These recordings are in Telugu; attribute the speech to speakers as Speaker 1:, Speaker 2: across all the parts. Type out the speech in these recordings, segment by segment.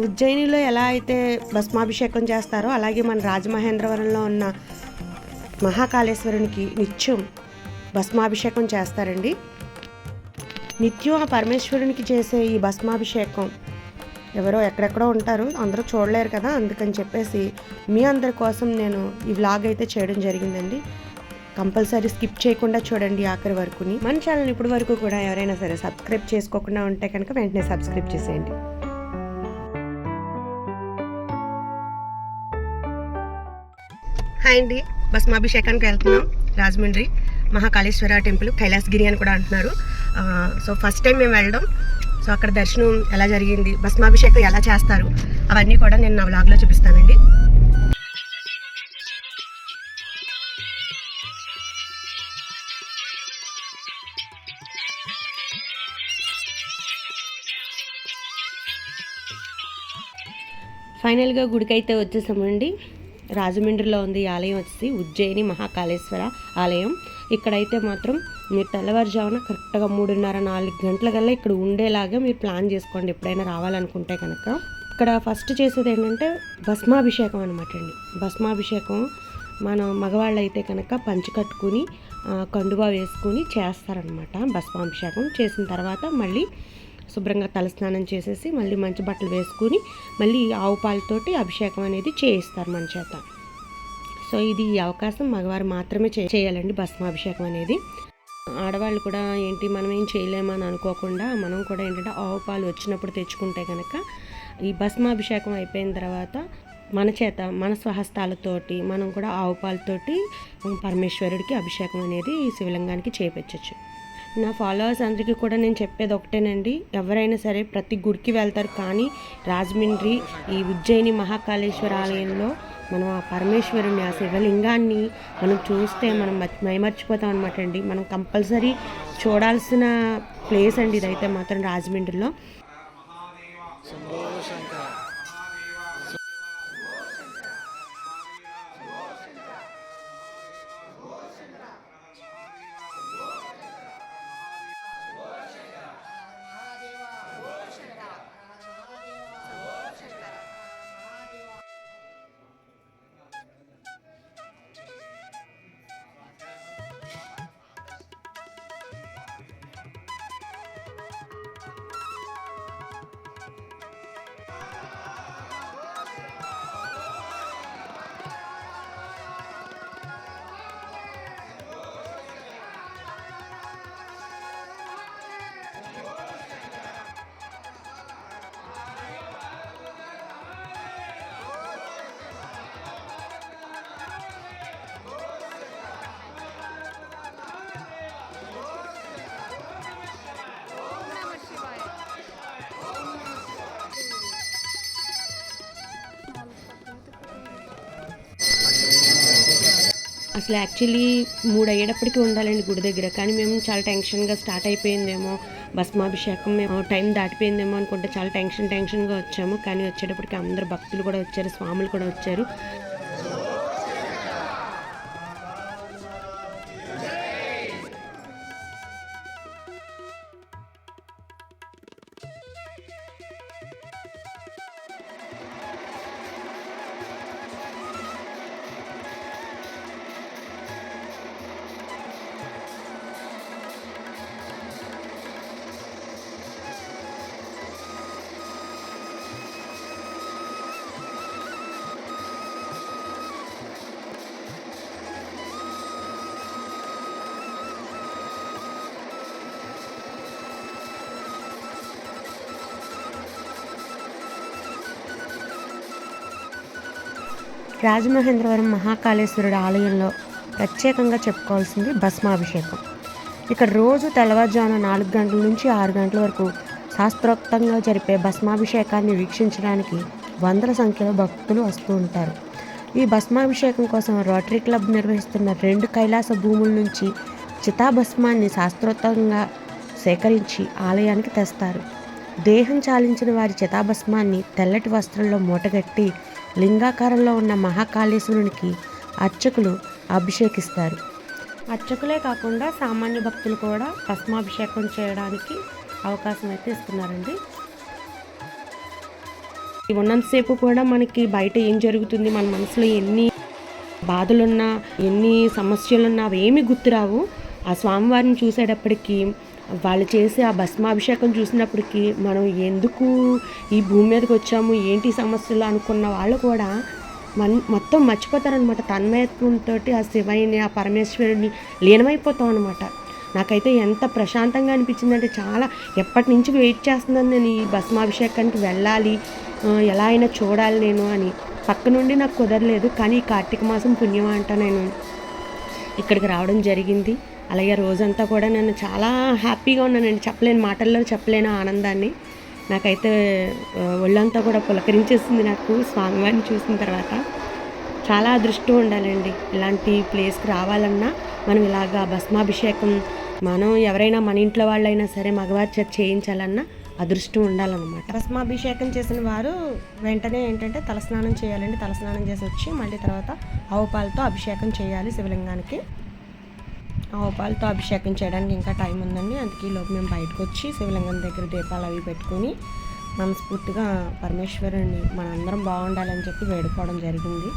Speaker 1: ఉజ్జయినిలో ఎలా అయితే భస్మాభిషేకం చేస్తారో అలాగే మన రాజమహేంద్రవరంలో ఉన్న మహాకాళేశ్వరునికి నిత్యం భస్మాభిషేకం చేస్తారండి. నిత్యం ఆ పరమేశ్వరునికి చేసే ఈ భస్మాభిషేకం ఎవరో ఎక్కడెక్కడో ఉంటారు అందరూ చూడలేరు కదా అందుకని చెప్పేసి మీ అందరి కోసం నేను ఈ వ్లాగ్ అయితే చేయడం జరిగిందండి. కంపల్సరీ స్కిప్ చేయకుండా చూడండి ఆఖరి వరకుని. మన ఛానల్ ఇప్పటి వరకు కూడా ఎవరైనా సరే సబ్స్క్రైబ్ చేసుకోకుండా ఉంటే కనుక వెంటనే సబ్స్క్రైబ్ చేసేయండి. హాయ్ అండి. భస్మాభిషేకానికి వెళ్తున్నాం. రాజమండ్రి మహాకాళేశ్వర టెంపుల్ కైలాసగిరి అని కూడా అంటున్నారు. సో ఫస్ట్ టైం మేము వెళ్ళడం. సో అక్కడ దర్శనం ఎలా జరిగింది భస్మాభిషేకం ఎలా చేస్తారు అవన్నీ కూడా నేను నా వ్లాగ్లో చూపిస్తానండి. ఫైనల్గా గుడికైతే వచ్చేసామండి. రాజమండ్రిలో ఉంది ఈ ఆలయం వచ్చేసి ఉజ్జయిని మహాకాళేశ్వర ఆలయం. ఇక్కడైతే మాత్రం మీరు తెల్లవారుజామున కరెక్ట్గా మూడున్నర నాలుగు గంటల కల్లా ఇక్కడ ఉండేలాగా మీరు ప్లాన్ చేసుకోండి. ఎప్పుడైనా రావాలనుకుంటే కనుక. ఇక్కడ ఫస్ట్ చేసేది ఏంటంటే భస్మాభిషేకం అనమాట అండి. భస్మాభిషేకం మన మగవాళ్ళు అయితే కనుక పంచి కట్టుకుని కండువా వేసుకుని చేస్తారనమాట భస్మాభిషేకం. చేసిన తర్వాత మళ్ళీ శుభ్రంగా తలస్నానం చేసేసి మళ్ళీ మంచి బట్టలు వేసుకుని మళ్ళీ ఆవు పాలతోటి అభిషేకం అనేది చేయిస్తారు మన చేత. సో ఇది ఈ అవకాశం మగవారు మాత్రమే చే- చేయాలండి భస్మాభిషేకం అనేది. ఆడవాళ్ళు కూడా ఏంటి మనం ఏం చేయలేమని అనుకోకుండా మనం కూడా ఏంటంటే ఆవు పాలు వచ్చినప్పుడు తెచ్చుకుంటే కనుక ఈ భస్మాభిషేకం అయిపోయిన తర్వాత మన చేత మన స్వహస్తాలతోటి మనం కూడా ఆవు పాలతోటి పరమేశ్వరుడికి అభిషేకం అనేది శివలింగానికి చేపించవచ్చు నా ఫాలోవర్స్ అందరికీ కూడా నేను చెప్పేది ఒకటేనండి. ఎవరైనా సరే ప్రతి గుడికి వెళ్తారు. కానీ రాజమండ్రి ఈ ఉజ్జయిని మహాకాళేశ్వర ఆలయంలో మనం ఆ పరమేశ్వరుని ఆ శివలింగాన్ని మనం చూస్తే మనం మైమర్చిపోతాం అనమాట అండి. మనం కంపల్సరీ చూడాల్సిన ప్లేస్ అండి ఇదైతే మాత్రం రాజమండ్రిలో. అసలు యాక్చువల్లీ మూడు అయ్యేటప్పటికి ఉండాలండి గుడి దగ్గర. కానీ మేము చాలా టెన్షన్గా స్టార్ట్ అయిపోయిందేమో భస్మాభిషేకం మేము టైం దాటిపోయిందేమో అనుకుంటే చాలా టెన్షన్ టెన్షన్గా వచ్చాము. కానీ వచ్చేటప్పటికి అందరు భక్తులు కూడా వచ్చారు స్వాములు కూడా వచ్చారు. రాజమహేంద్రవరం మహాకాళేశ్వరుడు ఆలయంలో ప్రత్యేకంగా చెప్పుకోవాల్సింది భస్మాభిషేకం. ఇక్కడ రోజు తెల్లవారుజామున నాలుగు గంటల నుంచి ఆరు గంటల వరకు శాస్త్రోక్తంగా జరిపే భస్మాభిషేకాన్ని వీక్షించడానికి వందల సంఖ్యలో భక్తులు వస్తూ ఉంటారు. ఈ భస్మాభిషేకం కోసం రోటరీ క్లబ్ నిర్వహిస్తున్న రెండు కైలాస భూముల నుంచి చితాభస్మాన్ని శాస్త్రోక్తంగా సేకరించి ఆలయానికి తెస్తారు. దేహం చాలించిన వారి చితాభస్మాన్ని తెల్లటి వస్త్రంలో మూటగట్టి లింగాకారంలో ఉన్న మహాకాళేశ్వరునికి అర్చకులు అభిషేకిస్తారు. అర్చకులే కాకుండా సామాన్య భక్తులు కూడా భస్మాభిషేకం చేయడానికి అవకాశం అయితే ఇస్తున్నారండి. ఉన్నంతసేపు కూడా మనకి బయట ఏం జరుగుతుంది? మన మనసులో ఎన్ని బాధలున్నా ఎన్ని సమస్యలున్నా అవేమీ గుర్తురావు. ఆ స్వామివారిని చూసేటప్పటికీ వాళ్ళు చేసే ఆ భస్మాభిషేకం చూసినప్పటికీ మనం ఎందుకు ఈ భూమి మీదకి వచ్చాము ఏంటి సమస్యలు అనుకున్న వాళ్ళు కూడా మన్ మొత్తం మర్చిపోతారనమాట తన్మయత్వంతో ఆ శివయ్యని ఆ పరమేశ్వరుని లీనమైపోతాం అనమాట నాకైతే ఎంత ప్రశాంతంగా అనిపించిందంటే చాలా ఎప్పటి నుంచి వెయిట్ చేస్తున్నాను నేను ఈ భస్మాభిషేకానికి వెళ్ళాలి ఎలా అయినా చూడాలి నేను అని. పక్క నుండి నాకు కుదరలేదు కానీ ఈ కార్తీక మాసం పుణ్యం అంట నేను ఇక్కడికి రావడం జరిగింది. అలాగే రోజంతా కూడా నేను చాలా హ్యాపీగా ఉన్నానండి. చెప్పలేని మాటల్లో చెప్పలేని ఆనందాన్ని. నాకైతే ఒళ్ళంతా కూడా పులకరించేసింది నాకు స్వామివారిని చూసిన తర్వాత. చాలా అదృష్టం ఉండాలండి. ఇలాంటి ప్లేస్కి రావాలన్నా మనం ఇలాగా భస్మాభిషేకం మనం ఎవరైనా మన ఇంట్లో వాళ్ళైనా సరే మగవారి చేత చేయించాలన్నా అదృష్టం ఉండాలన్నమాట. భస్మాభిషేకం చేసిన వారు వెంటనే ఏంటంటే తలస్నానం చేయాలండి. తలస్నానం చేసి వచ్చి మళ్ళీ తర్వాత ఆవు పాలతో అభిషేకం చేయాలి శివలింగానికి. ఆవు అభిషేకం చేయడానికి ఇంకా టైం ఉందండి. అందుకే లోపు మేము బయటకు వచ్చి శివలింగం దగ్గర దీపాలు అవి పెట్టుకొని మనస్ఫూర్తిగా పరమేశ్వరుని మనందరం బాగుండాలని చెప్పి వేడుకోవడం జరిగింది.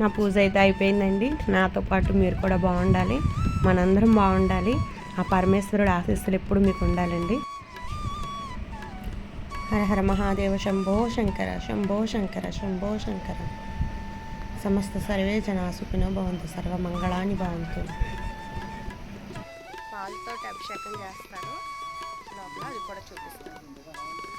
Speaker 1: నా పూజ అయితే అయిపోయిందండి. నాతో పాటు మీరు కూడా బాగుండాలి. మనందరం బాగుండాలి. ఆ పరమేశ్వరుడు ఆశీస్సులు ఎప్పుడు మీకు ఉండాలండి. హర హర మహాదేవ శంభో శంకర శంభో శంకర శంభో శంకర. సమస్త సర్వే జనాసుకునో భవంతు సర్వ మంగళాన్ని భవంతు. పాలతో అభిషేకం చేస్తారు. లోపల అది కూడా చూపిస్తారు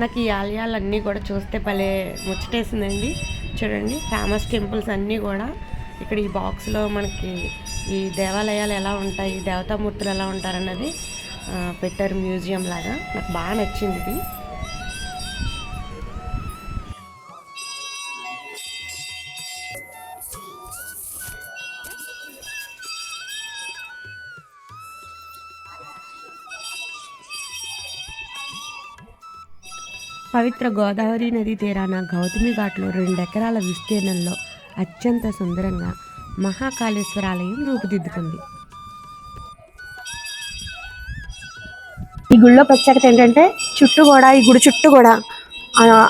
Speaker 1: నాకు ఈ ఆలయాలన్నీ కూడా చూస్తే భలే ముచ్చటేసిందండి. చూడండి ఫేమస్ టెంపుల్స్ అన్నీ కూడా. ఇక్కడ ఈ బాక్స్లో మనకి ఈ దేవాలయాలు ఎలా ఉంటాయి దేవతామూర్తులు ఎలా ఉంటారన్నది పెట్టారు మ్యూజియం లాగా నాకు బాగా నచ్చింది ఇది.
Speaker 2: పవిత్ర గోదావరి నది తీరాన గౌతమి ఘాట్లో రెండెకరాల విస్తీర్ణంలో అత్యంత సుందరంగా మహాకాళేశ్వర ఆలయం రూపుదిద్దుకుంది
Speaker 1: ఈ గుడిలో ప్రత్యేకత ఏంటంటే చుట్టూ కూడా ఈ గుడి చుట్టూ కూడా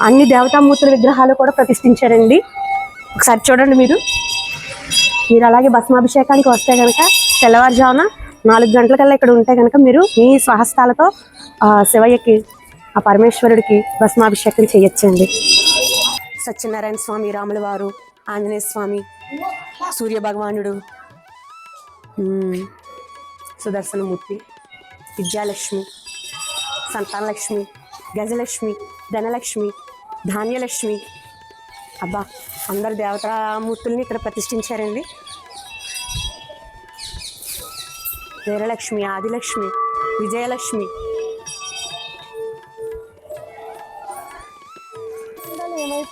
Speaker 1: అన్ని దేవతామూర్తుల విగ్రహాలు కూడా ప్రతిష్ఠించారండి. ఒకసారి చూడండి మీరు. మీరు అలాగే భస్మాభిషేకానికి వస్తే కనుక తెల్లవారుజామున నాలుగు గంటలకల్లా ఇక్కడ ఉంటే కనుక మీరు మీ స్వహస్తాలతో శివయ్యకి ఆ పరమేశ్వరుడికి భస్మాభిషేకం చేయొచ్చండి. సత్యనారాయణ స్వామి రాముల వారు ఆంజనేయ స్వామి సూర్య భగవానుడు సుదర్శనమూర్తి విద్యాలక్ష్మి సంతానలక్ష్మి గజలక్ష్మి ధనలక్ష్మి ధాన్యలక్ష్మి. అబ్బా అందరు దేవతామూర్తుల్ని ఇక్కడ ప్రతిష్ఠించారండి. వీరలక్ష్మి ఆదిలక్ష్మి విజయలక్ష్మి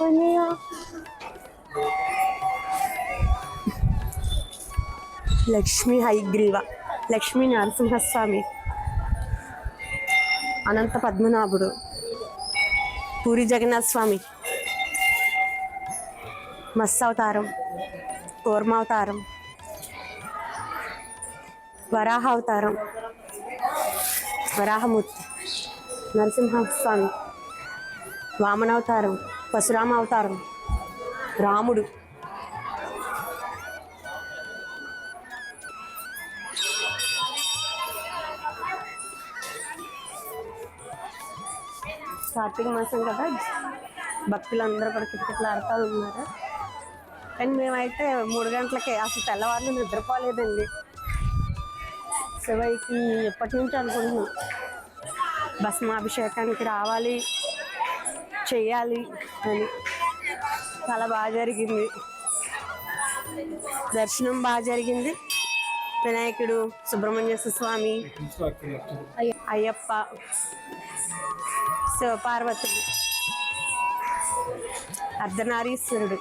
Speaker 1: ఏమైపోయినాయో లక్ష్మీ హైగ్రీవ. లక్ష్మీ నరసింహస్వామి. అనంత పద్మనాభుడు. పూరి జగన్నాథ స్వామి మత్స్యావతారం కూర్మావతారం. వరాహ అవతారం వరాహమూర్తి. నరసింహస్వామి. వామనావతారం. పశురామ అవతారం రాముడు. కార్తీక మాసం కదా. భక్తులు అందరూ కూడా కిటకిటలాడుతూ ఉన్నారు. కానీ మేమైతే మూడు గంటలకే అసలు తెల్లవారులు నిద్రపోలేదండి. శివయ్యకి ఎప్పటి నుంచి అనుకుంటున్నాం. భస్మాభిషేకానికి రావాలి చేయాలి. అని. చాలా బాగా జరిగింది. దర్శనం బాగా జరిగింది. వినాయకుడు సుబ్రహ్మణ్య స్వామి అయ్యప్ప శివపార్వతుడు అర్ధనారీశ్వరుడు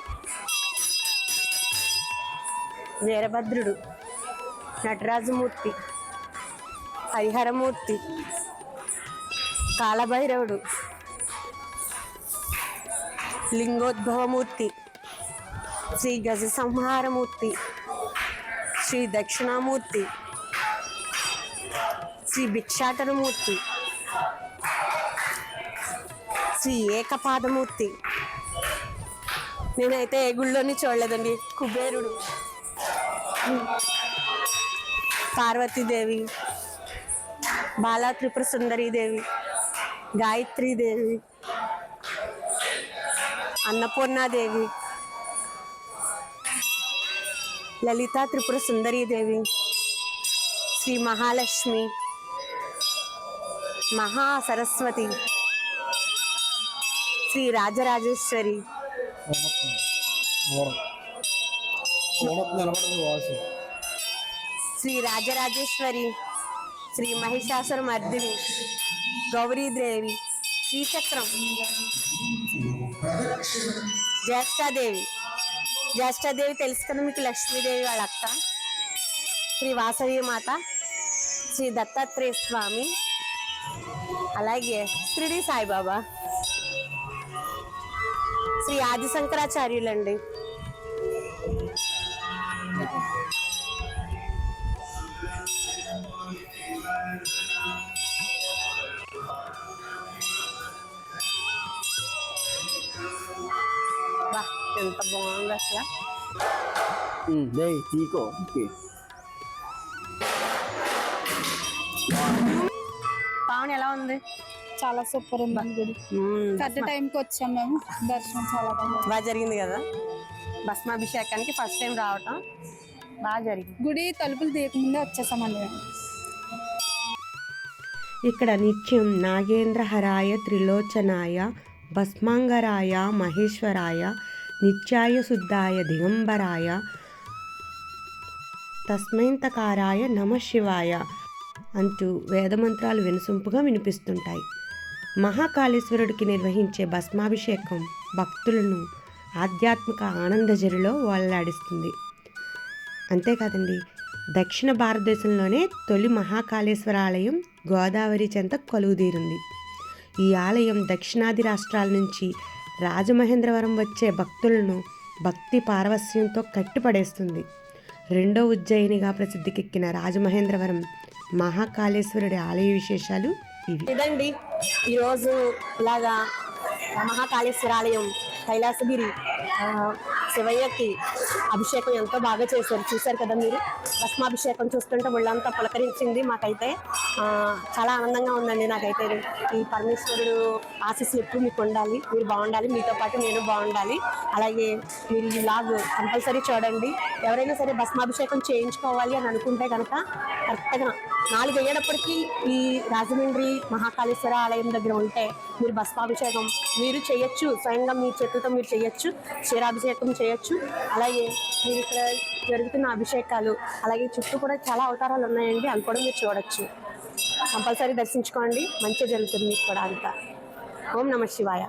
Speaker 1: వీరభద్రుడు నటరాజమూర్తి హరిహరమూర్తి కాలభైరవుడు లింగోద్భవమూర్తి శ్రీ గజ సంహారమూర్తి శ్రీ దక్షిణామూర్తి శ్రీ భిక్షాటనమూర్తి శ్రీ ఏకపాదమూర్తి. నేనైతే ఏ గుళ్ళోని చూడలేదండి కుబేరుడు. పార్వతీదేవి బాలా త్రిపుర సుందరీదేవి గాయత్రీదేవి అన్నపూర్ణాదేవి. లలితా త్రిపుర సుందరీదేవి. శ్రీ మహాలక్ష్మి. మహా సరస్వతి. శ్రీ రాజరాజేశ్వరి. శ్రీ రాజరాజేశ్వరి. శ్రీ మహిషాసుర మర్దిని గౌరీదేవి. శ్రీచక్రం. జ్యేష్ఠాదేవి. జ్యేష్ఠాదేవి తెలుసు కదా మీకు లక్ష్మీదేవి వాళ్ళ అక్క. శ్రీ వాసవి మాత శ్రీ దత్తాత్రేయ స్వామి అలాగే షిరిడి సాయిబాబా. శ్రీ ఆది శంకరాచార్యులండి బాగుంది అసలు
Speaker 3: Đây, Chico. Okay.
Speaker 1: పావన్ ఎలా ఉంది
Speaker 4: చాలా సూపర్ ఉంది గుడి. కరెక్ట్ టైంకి వచ్చాం మేము దర్శనం చాలా బాగా
Speaker 1: బాగా జరిగింది కదా భస్మాభిషేకానికి ఫస్ట్ టైం రావటం బాగా జరిగింది
Speaker 4: గుడి తలుపులు తీయకముందే వచ్చేసామండి మేము
Speaker 2: ఇక్కడ నిత్యం నాగేంద్రహరాయ త్రిలోచనాయ భస్మాంగరాయ మహేశ్వరాయ నిత్యాయ శుద్ధాయ దిగంబరాయ. తస్మైంతకారాయ నమ శివాయ అంటూ వేదమంత్రాలు వినసొంపుగా వినిపిస్తుంటాయి. మహాకాళేశ్వరుడికి నిర్వహించే భస్మాభిషేకం భక్తులను ఆధ్యాత్మిక ఆనందజరిలో వల్లాడిస్తుంది. అంతేకాదండి దక్షిణ భారతదేశంలోనే తొలి మహాకాళేశ్వర ఆలయం గోదావరి చెంత కొలువుదీరింది.
Speaker 1: ఈ ఆలయం దక్షిణాది రాష్ట్రాల నుంచి రాజమహేంద్రవరం వచ్చే భక్తులను భక్తి పారవస్యంతో కట్టిపడేస్తుంది. రెండో ఉజ్జయినిగా ప్రసిద్ధికెక్కిన రాజమహేంద్రవరం మహాకాళేశ్వరుడి ఆలయ విశేషాలు ఇవి.
Speaker 5: ఇదండి. ఈరోజు ఇలాగా మహాకాళేశ్వర ఆలయం కైలాసగిరి శివయ్యకి అభిషేకం ఎంతో బాగా చేశారు. చూశారు కదా మీరు? భస్మాభిషేకం చూస్తుంటే ఒళ్ళంతా పులకరించింది మాకైతే. చాలా ఆనందంగా ఉందండి నాకైతే. ఈ పరమేశ్వరుడు ఆశీస్సులు ఎప్పుడు మీకు ఉండాలి మీరు బాగుండాలి మీతో పాటు నేను బాగుండాలి. అలాగే మీరు ఈ లాగ్ కంపల్సరీ చూడండి. ఎవరైనా సరే భస్మాభిషేకం చేయించుకోవాలి అని అనుకుంటే కనుక కరెక్ట్గా నాలుగు అయ్యేటప్పటికీ ఈ రాజమండ్రి మహాకాళేశ్వర ఆలయం దగ్గర ఉంటే మీరు భస్మాభిషేకం మీరు చేయొచ్చు స్వయంగా మీ చేతులతో మీరు చేయొచ్చు. క్షీరాభిషేకం చేయొచ్చు. అలాగే మీరు ఇక్కడ జరుగుతున్న అభిషేకాలు అలాగే చుట్టూ కూడా చాలా అవతారాలు ఉన్నాయండి. అవి కూడా మీరు చూడొచ్చు. కంపల్సరీ దర్శించుకోండి. మంచిగా జరుగుతుంది మీకు కూడా అంతా. ఓం నమ శివాయ.